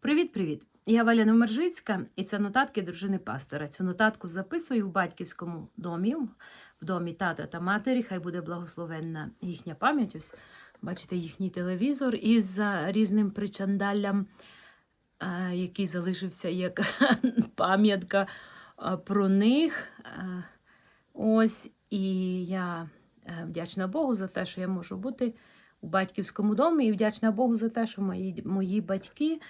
Привіт-привіт! Я Валя Номержицька, і це нотатки дружини пастора. Цю нотатку записую в батьківському домі, в домі тата та матері. Хай буде благословенна їхня пам'ять. Ось бачите їхній телевізор із різним причандаллям, який залишився як пам'ятка про них. Ось і я е, вдячна Богу за те, що я можу бути у батьківському домі, і вдячна Богу за те, що мої, мої батьки, е,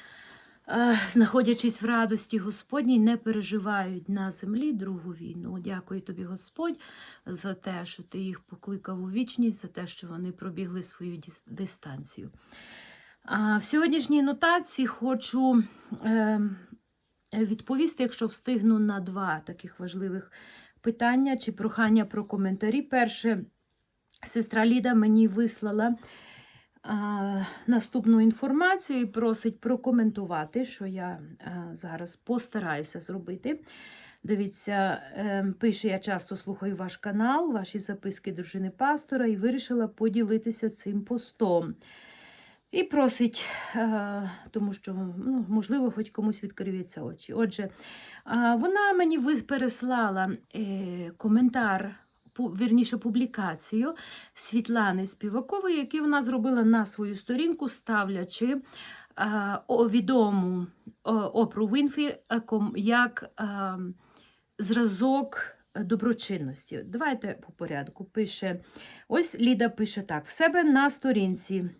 знаходячись в радості Господній, не переживають на землі другу війну. Дякую тобі, Господь, за те, що ти їх покликав у вічність, за те, що вони пробігли свою дистанцію. В сьогоднішній нотації хочу е, відповісти, якщо встигну, на два таких важливих питання чи прохання про коментарі. Перше, сестра Ліда мені вислала наступну інформацію і просить прокоментувати, що я зараз постараюся зробити. Дивіться, е, пише, я часто слухаю ваш канал, ваші записки дружини пастора, і вирішила поділитися цим постом. І просить, е, тому що, ну, можливо, хоч комусь відкриються очі. Отже, Вона мені переслала е, коментар, вірніше публікацію Світлани Співакової, який вона зробила на свою сторінку, ставлячи о, відому Опру Вінфрі е, як зразок доброчинності. Давайте по порядку. Пише, ось Ліда пише так: в себе на сторінці.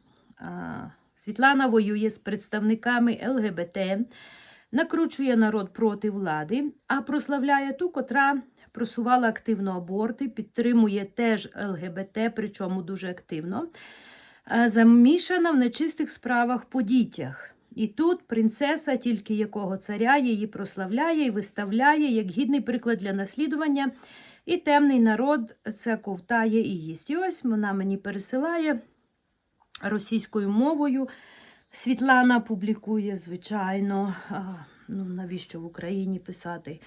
Світлана воює з представниками ЛГБТ, накручує народ проти влади, а прославляє ту, котра просувала активно аборти, підтримує теж ЛГБТ, причому дуже активно, е, замішана в нечистих справах по дітях. І тут принцеса, тільки якого царя її прославляє і виставляє як гідний приклад для наслідування, і темний народ це ковтає і їсть. І ось вона мені пересилає російською мовою. Світлана публікує, звичайно, ну навіщо в Україні писати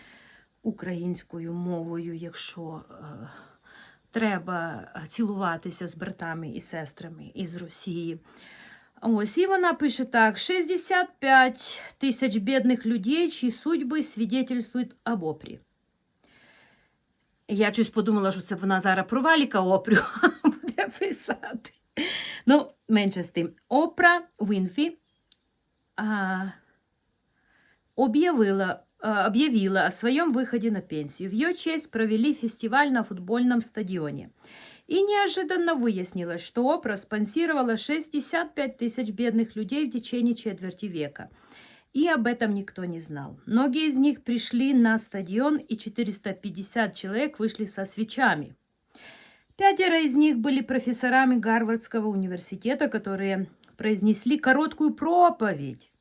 українською мовою, якщо е, треба цілуватися з братами і сестрами із Росії. Ось і вона пише так: 65 тисяч бідних людей, чиї судьби свідетельствують об опрі. Я щось подумала, що це вона зараз про Валіка Опрю буде писати. Ну, менше з тим. Опра Вінфі а, объявила, а, объявила о своем выходе на пенсию. В ее честь провели фестиваль на футбольном стадионе. И неожиданно выяснилось, что Опра спонсировала 65 тысяч бедных людей в течение четверти века. И об этом никто не знал. Многие из них пришли на стадион, и 450 человек вышли со свечами. Пятеро из них были профессорами Гарвардского университета, которые произнесли короткую проповедь.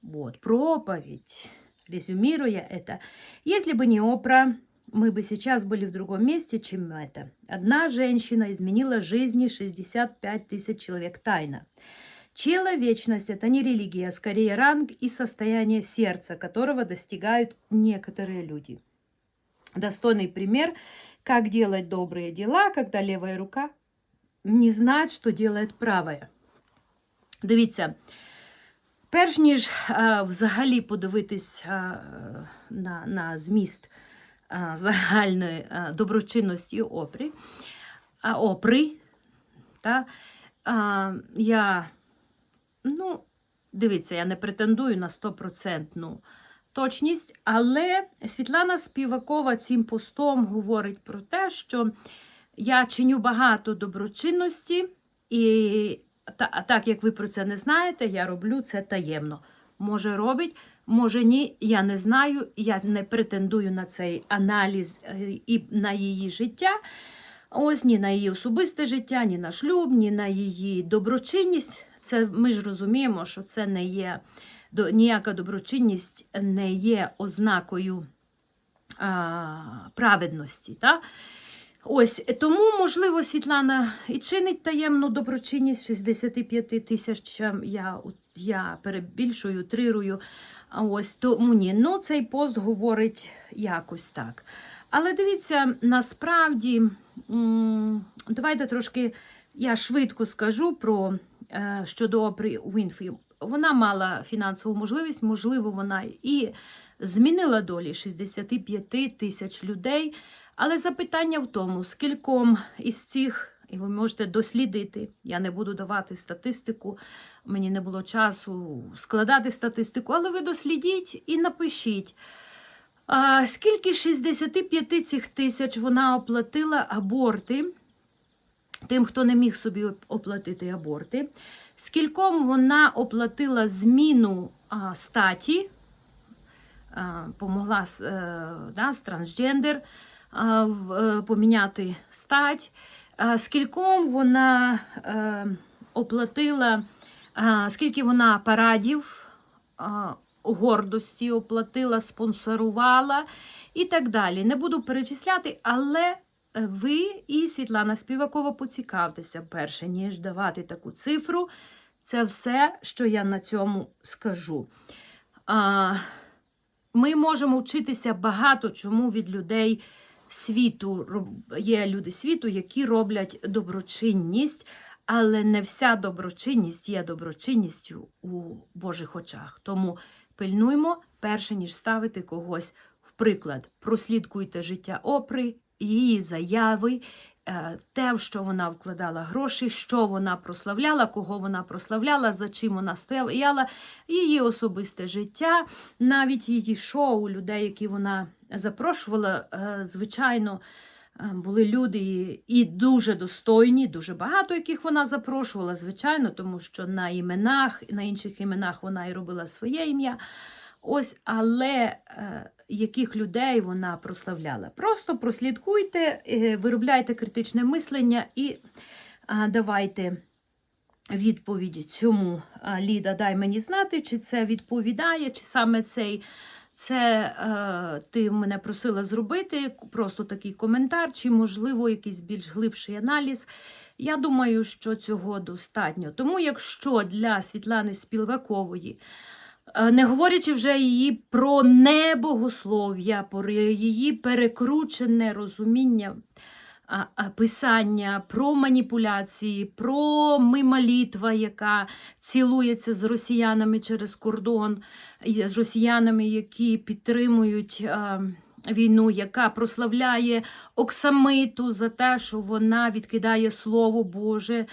Вот, проповедь. Резюмируя это, если бы не Опра, мы бы сейчас были в другом месте, чем это. Одна женщина изменила жизни 65 тысяч человек тайно. Человечность – это не религия, а скорее ранг и состояние сердца, которого достигают некоторые люди. Достойный пример, как делать добрые дела, когда левая рука не знает, що делает правая. Дивіться, перш ніж е, взагалі подивитись е, на, на зміст е, загальної доброчинності опри, опри, та, я, ну, дивіться, я не претендую на стопроцентну точність, але Світлана Співакова цим постом говорить про те, що я чиню багато доброчинності, і та, так як ви про це не знаєте, я роблю це таємно. Може, робить, може ні, я не знаю, я не претендую на цей аналіз е, і на її життя. Ось ні на її особисте життя, ні на шлюб, ні на її доброчинність. Це ми ж розуміємо, що це не є до, ніяка доброчинність не є ознакою а, праведності. Та? Ось тому, можливо, Світлана і чинить таємну доброчинність 65 тисячам. Я, я перебільшую, трирую. А Ось тому ні. Ну, цей пост говорить якось так. Але дивіться, насправді, давайте трошки я швидко скажу про е, щодо Опри Уінфрі. вона мала фінансову можливість, можливо, вона і змінила долі 65 тисяч людей. Але запитання в тому, скільком із цих, і ви можете дослідити, я не буду давати статистику, мені не було часу складати статистику, але ви дослідіть і напишіть. А, скільки 65 цих тисяч вона оплатила аборти тим, хто не міг собі оплатити аборти, скільком вона оплатила зміну а, статі, а, помогла з, е, да, з трансгендер а, поміняти стать, скільком вона е, оплатила, скільки вона парадів гордості оплатила, спонсорувала і так далі. Не буду перечисляти, але е, ви і Світлана Співакова поцікавтеся перше, ніж давати таку цифру. Це все, що я на цьому скажу. Ми можемо вчитися багато чому від людей світу. Є люди світу, які роблять доброчинність, але не вся доброчинність є доброчинністю у Божих очах. Тому пильнуймо, перше ніж ставити когось в приклад. Прослідкуйте життя опри, її заяви, е, те, в що вона вкладала гроші, що вона прославляла, кого вона прославляла, за чим вона стояла, її особисте життя, навіть її шоу, людей, які вона запрошувала, е, звичайно. е, Були люди і- дуже достойні, дуже багато яких вона запрошувала, звичайно, тому що на іменах, на інших іменах вона і робила своє ім'я. Ось, але е, яких людей вона прославляла. Просто прослідкуйте, виробляйте критичне мислення і давайте відповідь цьому. Ліда, дай мені знати, чи це відповідає, чи саме цей. Це е, ти мене просила зробити, просто такий коментар, чи, можливо, якийсь більш глибший аналіз. Я думаю, що цього достатньо. Тому, якщо для Світлани Спілвакової, е, не говорячи вже її про небогослов'я, про її перекручене розуміння писання, про маніпуляції, про мимолітва, яка цілується з росіянами через кордон, з росіянами, які підтримують. Війну, яка прославляє Оксамиту за те, що вона відкидає Слово Боже.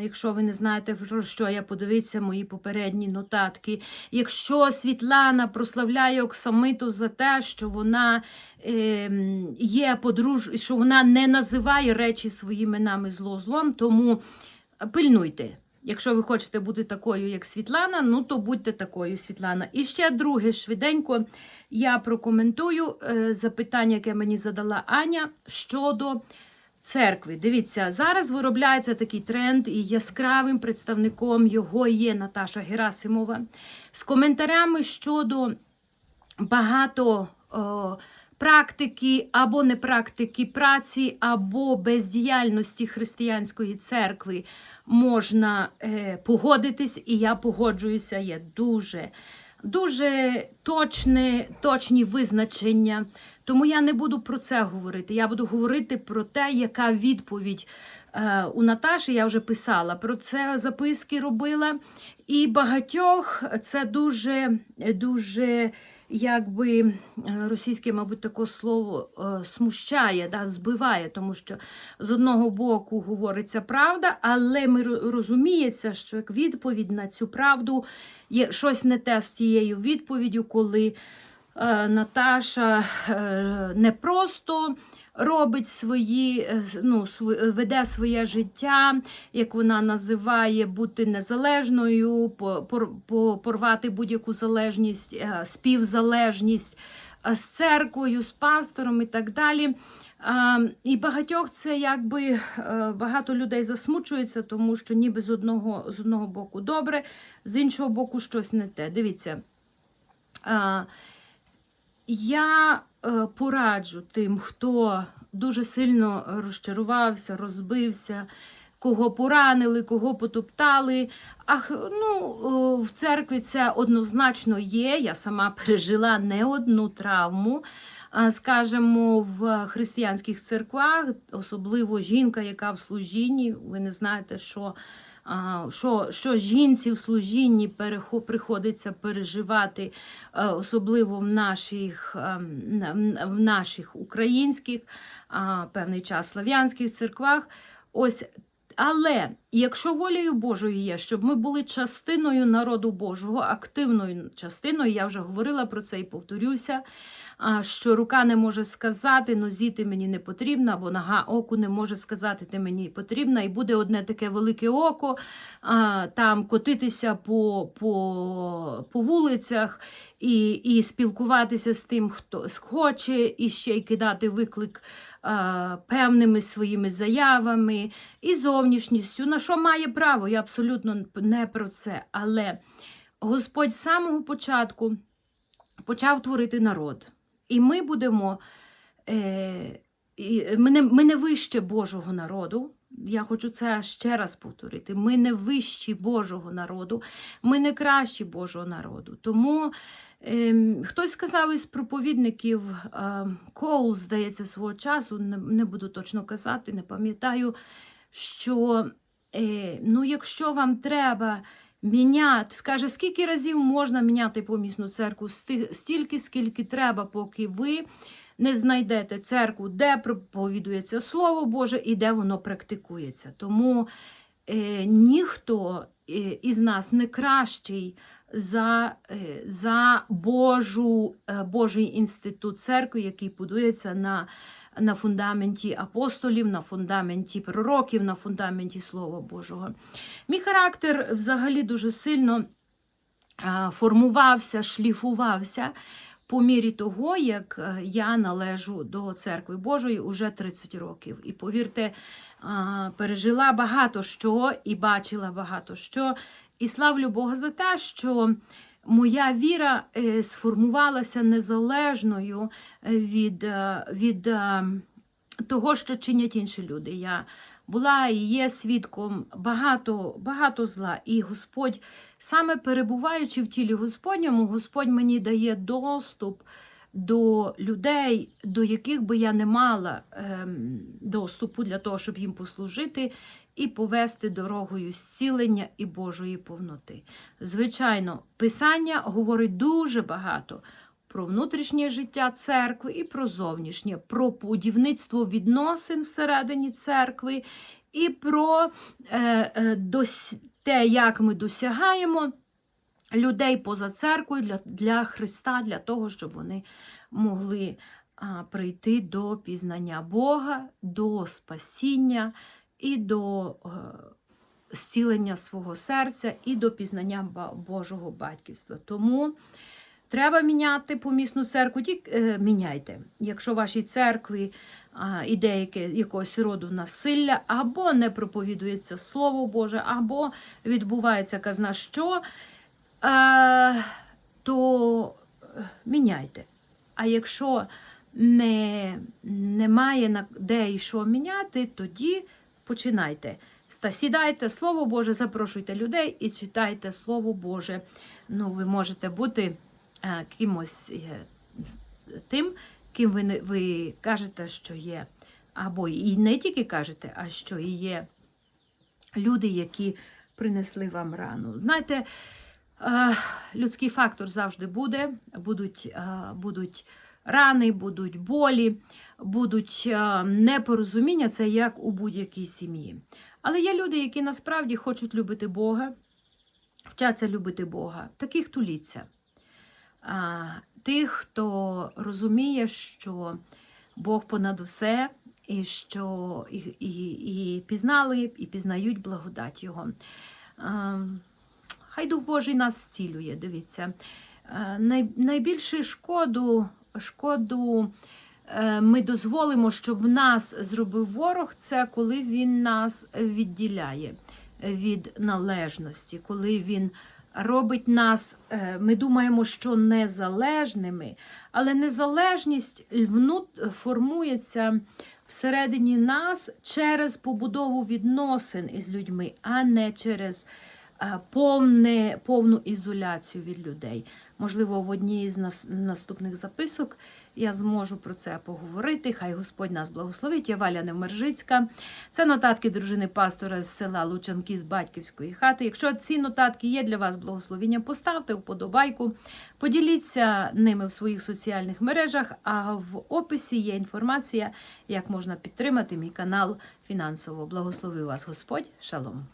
Якщо ви не знаєте, про що я подивіться мої попередні нотатки. Якщо Світлана прославляє Оксамиту за те, що вона ем, є подруж, що вона не називає речі своїми іменами зло злом, тому пильнуйте. Якщо ви хочете бути такою, як Світлана, ну то будьте такою, Світлана. І ще друге, швиденько, я прокоментую е, запитання, яке мені задала Аня щодо церкви. Дивіться, зараз виробляється такий тренд, і яскравим представником його є Наташа Герасимова з коментарями щодо багато о, практики або непрактики праці, або бездіяльності християнської церкви можна е, погодитись, і я погоджуюся. Є дуже, дуже точне, точні визначення. Тому я не буду про це говорити. Я буду говорити про те, яка відповідь е, у Наташі. Я вже писала про це записки робила. І багатьох це дуже, дуже якби е, російське, мабуть, таке слово е, смущає, да, збиває, тому що з одного боку говориться правда, але ми розуміється, що як відповідь на цю правду є щось не те з тією відповіддю, коли е, Наташа не просто робить свої, е, ну, веде своє життя, як вона називає, бути незалежною, по- пор- по- порвати будь-яку залежність, е, співзалежність е, з церквою, з пастором і так далі. І багатьох це якби е, багато людей засмучується, тому що ніби з одного, з одного боку добре, з іншого боку щось не те. Дивіться. Я е, пораджу тим, хто дуже сильно розчарувався, розбився, кого поранили, кого потоптали. Ах, ну, е, в церкві це однозначно є. Я сама пережила не одну травму. А, Скажімо, в християнських церквах, особливо жінка, яка в служінні, ви не знаєте, що що, що жінці в служінні приходиться переживати, е, особливо в наших, ем, в наших українських, певний час слав'янських церквах. Ось але якщо волею Божою є, щоб ми були частиною народу Божого, активною частиною, я вже говорила про це і повторюся, що рука не може сказати, нозі ти мені не потрібна, або нога оку не може сказати, ти мені потрібна, і буде одне таке велике око, там котитися по, по, по вулицях і, і спілкуватися з тим, хто схоче, і ще й кидати виклик певними своїми заявами і зовнішністю, на що має право, я абсолютно не про це. Але Господь з самого початку почав творити народ. І ми будемо, е, ми, не, ми не вище Божого народу. Я хочу це ще раз повторити. Ми не вищі Божого народу, ми не кращі Божого народу. Тому ем, хтось сказав із проповідників, е, Коул, здається, свого часу, не, не буду точно казати, не пам'ятаю, що е, ну, якщо вам треба міняти, скаже, скільки разів можна міняти помісну церкву, стільки, скільки треба, поки ви не знайдете церкву, де проповідується Слово Боже і де воно практикується. Тому е, ніхто е, із нас не кращий за, е, за Божу, е, Божий інститут церкви, який будується на, на фундаменті апостолів, на фундаменті пророків, на фундаменті Слова Божого. Мій характер взагалі дуже сильно формувався, шліфувався по мірі того, як е, я належу до церкви Божої уже 30 років. І повірте, пережила багато що і бачила багато що. І славлю Бога за те, що моя віра е, сформувалася незалежною е, від, е, від того, що чинять інші люди. Я була і є свідком багато, багато зла. І Господь, саме перебуваючи в тілі Господньому, Господь мені дає доступ до людей, до яких би я не мала ем, доступу для того, щоб їм послужити і повести дорогою зцілення і Божої повноти. Звичайно, Писання говорить дуже багато про внутрішнє життя церкви і про зовнішнє, про будівництво відносин всередині церкви, і про е, е, дос... те, як ми досягаємо людей поза церквою для, для Христа, для того, щоб вони могли прийти до пізнання Бога, до спасіння і до е, зцілення свого серця, і до пізнання Божого батьківства. Тому Треба міняти помісну церкву, тільки е, міняйте. Якщо в вашій церкві іде яке, якогось роду насилля, або не проповідується Слово Боже, або відбувається казна що, е, то міняйте. А якщо не, немає де і що міняти, тоді починайте. Сідайте Слово Боже, запрошуйте людей і читайте Слово Боже. Ну, ви можете бути е, кимось е, тим, ким ви, ви кажете, що є. Або і не тільки кажете, а що і є люди, які принесли вам рану. Знаєте, е, людський фактор завжди буде, будуть, будуть рани, будуть болі, будуть е, непорозуміння, це як у будь-якій сім'ї. Але є люди, які насправді хочуть любити Бога, вчаться любити Бога. Таких туліться. Тих, хто розуміє, що Бог понад усе, і що і, і, і пізнали, і пізнають благодать Його. Хай Дух Божий нас зцілює, дивіться. Е, Най, найбільшу шкоду, шкоду. Е, ми дозволимо, щоб в нас зробив ворог, це коли він нас відділяє від належності, коли він робить нас, е, ми думаємо, що незалежними, але незалежність формується всередині нас через побудову відносин із людьми, а не через повне, повну ізоляцію від людей. Можливо, в одній з наступних записок я зможу про це поговорити. Хай Господь нас благословить. Я Валя Невмержицька. Це нотатки дружини пастора з села Лучанки з батьківської хати. Якщо ці нотатки є для вас благословіння, поставте вподобайку, поділіться ними в своїх соціальних мережах. А в описі є інформація, як можна підтримати мій канал фінансово. Благословив вас Господь. Шалом.